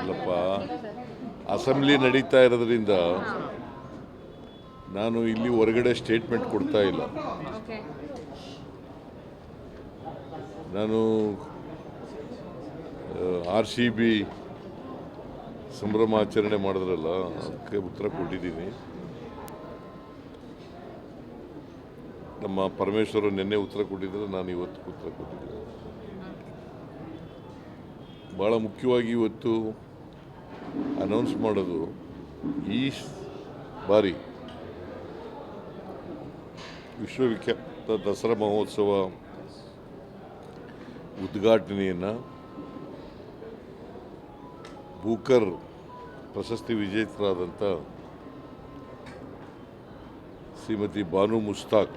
ಇಲ್ಲಪ್ಪ ಅಸೆಂಬ್ಲಿ ನಡೀತಾ ಇರೋದ್ರಿಂದ ನಾನು ಇಲ್ಲಿ ಹೊರಗಡೆ ಸ್ಟೇಟ್ಮೆಂಟ್ ಕೊಡ್ತಾ ಇಲ್ಲ ನಾನು ಆರ್ ಸಿ ಬಿ ಸಂಭ್ರಮಾಚರಣೆ ಮಾಡಿದ್ರಲ್ಲ ಅದಕ್ಕೆ ಉತ್ತರ ಕೊಟ್ಟಿದ್ದೀನಿ ನಮ್ಮ ಪರಮೇಶ್ವರ ನಿನ್ನೆ ಉತ್ತರ ಕೊಟ್ಟಿದ್ದರೆ ನಾನು ಇವತ್ತು ಉತ್ತರ ಕೊಟ್ಟಿದ್ದೀನಿ ಭಾಳ ಮುಖ್ಯವಾಗಿ ಇವತ್ತು ಅನೌನ್ಸ್ ಮಾಡೋದು ಈ ಬಾರಿ ವಿಶ್ವವಿಖ್ಯಾತ ದಸರಾ ಮಹೋತ್ಸವ ಉದ್ಘಾಟನೆಯನ್ನು ಬೂಕರ್ ಪ್ರಶಸ್ತಿ ವಿಜೇತರಾದಂಥ ಶ್ರೀಮತಿ ಬಾನು ಮುಸ್ತಾಕ್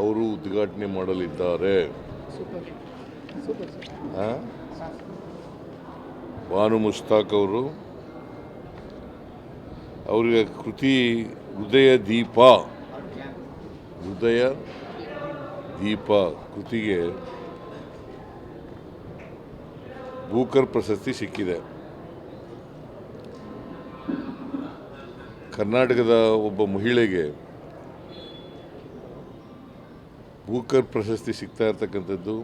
ಅವರು ಉದ್ಘಾಟನೆ ಮಾಡಲಿದ್ದಾರೆ ಭಾನು ಸೂಪರ್ ಮುಸ್ತಾಕ್ ಅವರು ಅವರಿಗೆ ಕೃತಿ ಹೃದಯ ದೀಪ ಹೃದಯ ದೀಪ ಕೃತಿಗೆ ಭೂಕರ್ ಪ್ರಶಸ್ತಿ ಸಿಕ್ಕಿದೆ ಕರ್ನಾಟಕದ ಒಬ್ಬ ಮಹಿಳೆಗೆ ಬೂಕರ್ ಪ್ರಶಸ್ತಿ ಸಿಗ್ತಾ ಇರ್ತಕ್ಕಂಥದ್ದು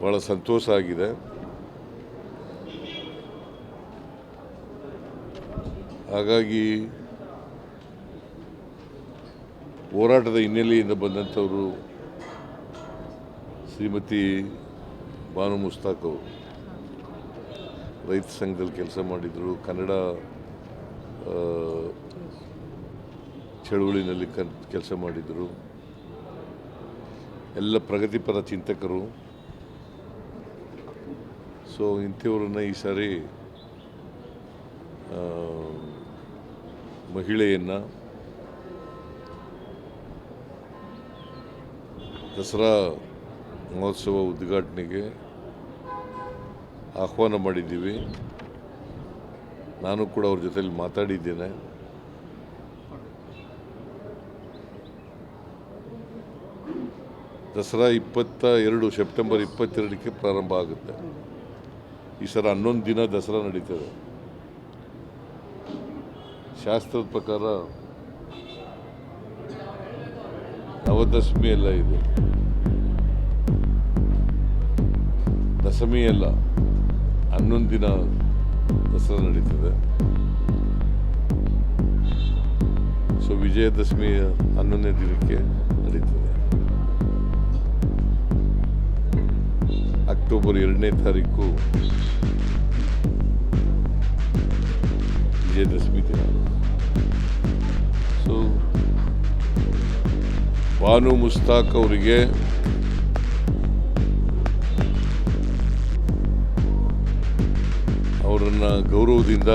ಭಾಳ ಸಂತೋಷ ಆಗಿದೆ ಹಾಗಾಗಿ ಹೋರಾಟದ ಹಿನ್ನೆಲೆಯಿಂದ ಬಂದಂಥವರು ಶ್ರೀಮತಿ ಭಾನು ಮುಸ್ತಾಕ್ ಅವರು ರೈತ ಸಂಘದಲ್ಲಿ ಕೆಲಸ ಮಾಡಿದರು ಕನ್ನಡ ಚಳುವಳಿನಲ್ಲಿ ಕ ಕೆಲಸ ಮಾಡಿದರು ಎಲ್ಲ ಪ್ರಗತಿಪರ ಚಿಂತಕರು ಸೊ ಇಂಥವ್ರನ್ನ ಈ ಸಾರಿ ಮಹಿಳೆಯನ್ನು ದಸರಾ ಮಹೋತ್ಸವ ಉದ್ಘಾಟನೆಗೆ ಆಹ್ವಾನ ಮಾಡಿದ್ದೀವಿ ನಾನು ಕೂಡ ಅವ್ರ ಜೊತೆಯಲ್ಲಿ ಮಾತಾಡಿದ್ದೇನೆ ದಸರಾ ಇಪ್ಪತ್ತ ಎರಡು ಸೆಪ್ಟೆಂಬರ್ ಇಪ್ಪತ್ತೆರಡಕ್ಕೆ ಪ್ರಾರಂಭ ಆಗುತ್ತೆ ಈ ಸಲ ಹನ್ನೊಂದು ದಿನ ದಸರಾ ನಡೀತದೆ ಶಾಸ್ತ್ರದ ಪ್ರಕಾರ ನವದಶಮಿ ಎಲ್ಲ ಇದೆ ದಶಮಿ ಎಲ್ಲ ಹನ್ನೊಂದು ದಿನ ದಸರಾ ನಡೀತದೆ ಸೊ ವಿಜಯದಶಮಿ ಹನ್ನೊಂದನೇ ದಿನಕ್ಕೆ ನಡೀತದೆ ಅಕ್ಟೋಬರ್ ಎರಡನೇ ತಾರೀಕು ವಿಜಯದಶಮಿ ದಿನ ಸೊ ಬಾನು ಮುಸ್ತಾಕ್ ಅವರಿಗೆ ಅವರನ್ನ ಗೌರವದಿಂದ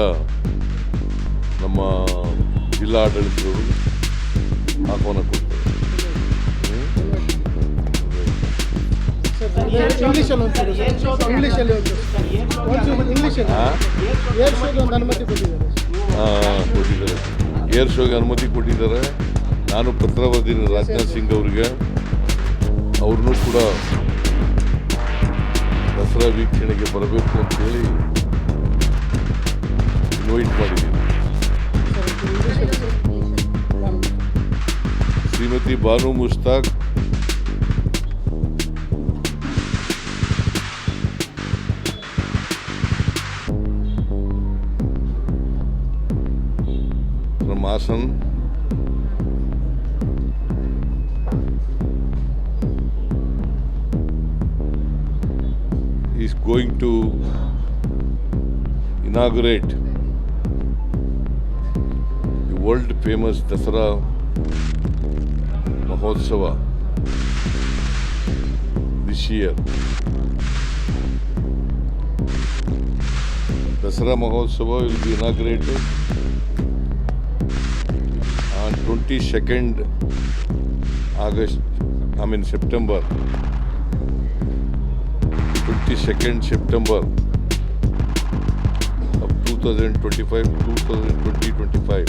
ನಮ್ಮ ಜಿಲ್ಲಾಡಳಿತಗಳು ಆಹ್ವಾನ ಕೊಟ್ಟು ಇಂಗ್ಲೀಷಲ್ಲಿ ಒಂದು ಇಂಗ್ಲೀಷಲ್ಲಿ ಒಂದು ಒಂದು ಇಂಗ್ಲೀಷಲ್ಲಿ ಏರ್ ಶೋಗೆ ಒಂದು ಅನುಮತಿ ಕೊಟ್ಟಿದ್ದಾರೆ ಹಾಂ ಕೊಟ್ಟಿದ್ದಾರೆ ಏರ್ ಶೋಗೆ ಅನುಮತಿ ಕೊಟ್ಟಿದ್ದಾರೆ ನಾನು ಪತ್ರ ಬರೆದಿನಿ ರಾಜನಾಥ್ ಸಿಂಗ್ ಅವರಿಗೆ ಅವ್ರನ್ನೂ ಕೂಡ ದಸರಾ ವೀಕ್ಷಣೆಗೆ ಬರಬೇಕು ಅಂತೇಳಿ ಇನ್ವೈಟ್ ಮಾಡಿದ್ದೀನಿ ಶ್ರೀಮತಿ ಬಾನು ಮುಸ್ತಾಕ್ आसन is going to inaugurate the world famous Dasara Mahotsava this year. Dasara Mahotsava will be inaugurated 22nd August, I mean September, 22nd September of 2025, 2025.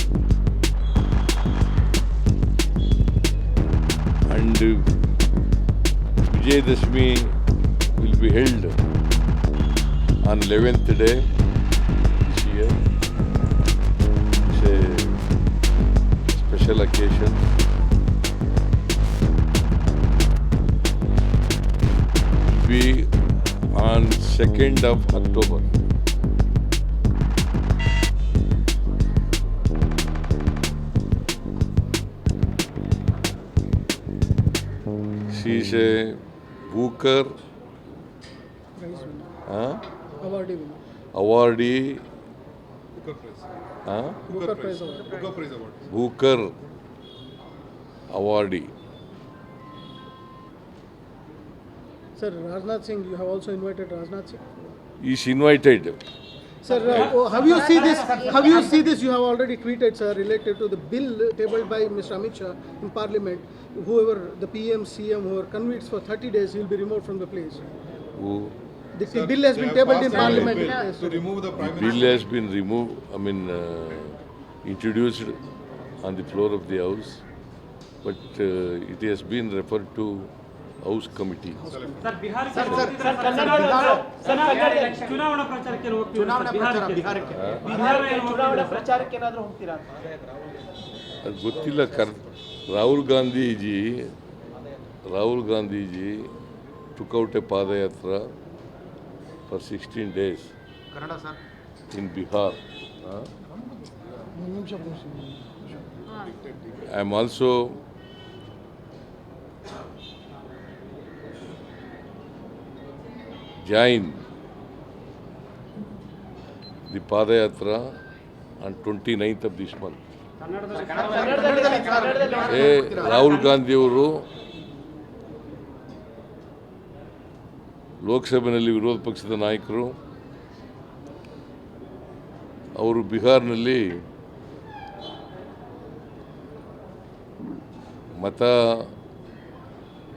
And Vijayadashmi will be held on 11th day. special occasion. We on 2nd of October. She is a Booker. Prize Huh? Awardee Awardee Booker awardee Sir, Rajnath Singh, you have also invited Rajnath Singh. He's invited. Sir, uh, oh, you seen this? Have you seen this? You have already tweeted, sir, related to the bill tabled by Mr. Amit Shah in Parliament. Whoever the PM, CM, whoever convicts for 30 days, he will be removed from the place. Who? The Sir, bill has they been have tabled in passed a Parliament. bill Yes, To sir. remove the Prime bill Minister. has been removed, I mean, uh, introduced on the floor of the House, but uh, it has been referred to House Committee. Sir ಬಿಹಾರಕ್ಕೆ ಹೋಗ್ತಿದ್ದೀರಾ sir? Sir, Bihar- ಚುನಾವಣಾ ಪ್ರಚಾರಕ್ಕೆ ಏನು ಹೋಗ್ತೀರಾ sir? ಬಿಹಾರಕ್ಕೆ Bihar ಏನು ಹೋಗ್ತಿದ್ದೀರಾ sir? ಪ್ರಚಾರಕ್ಕೆ ಏನಾದರೂ ಹೋಗ್ತೀರಾ ಅದು ಗೊತ್ತಿಲ್ಲ ಕರ್ Rahul Gandhiji Rahul Gandhiji took out a padayatra for 16 days Kannada sir in Bihar. I am also joined the Padayatra on 29th of this month. ಏ ರಾಹುಲ್ ಗಾಂಧಿಯವರು ಲೋಕಸಭೆಯಲ್ಲಿ ವಿರೋಧ ಪಕ್ಷದ ನಾಯಕರು ಅವರು ಬಿಹಾರ್ನಲ್ಲಿ ಮತ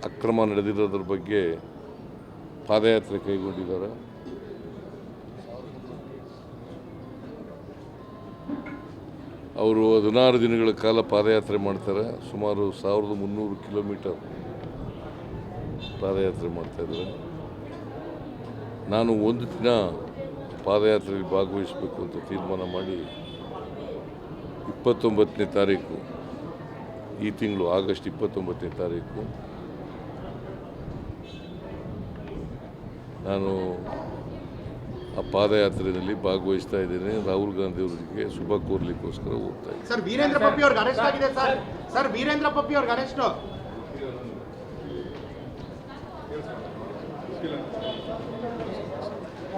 ಅಕ್ರಮ ನಡೆದಿರೋದ್ರ ಬಗ್ಗೆ ಪಾದಯಾತ್ರೆ ಕೈಗೊಂಡಿದ್ದಾರೆ ಅವರು ಹದಿನಾರು ದಿನಗಳ ಕಾಲ ಪಾದಯಾತ್ರೆ ಮಾಡ್ತಾರೆ ಸುಮಾರು ಸಾವಿರದ ಮುನ್ನೂರು ಕಿಲೋಮೀಟರ್ ಪಾದಯಾತ್ರೆ ಮಾಡ್ತಾಯಿದ್ದಾರೆ ನಾನು ಒಂದು ದಿನ ಪಾದಯಾತ್ರೆಯಲ್ಲಿ ಭಾಗವಹಿಸಬೇಕು ಅಂತ ತೀರ್ಮಾನ ಮಾಡಿ ಇಪ್ಪತ್ತೊಂಬತ್ತನೇ ತಾರೀಕು ಈ ತಿಂಗಳು ಆಗಸ್ಟ್ ಇಪ್ಪತ್ತೊಂಬತ್ತನೇ ತಾರೀಕು ನಾನು ಆ ಪಾದಯಾತ್ರೆಯಲ್ಲಿ ಭಾಗವಹಿಸ್ತಾ ಇದ್ದೇನೆ ರಾಹುಲ್ ಗಾಂಧಿ ಅವರಿಗೆ ಶುಭ ಕೋರ್ಲಿಕ್ಕೋಸ್ಕರ ಹೋಗ್ತಾ ಇದ್ದೀನಿ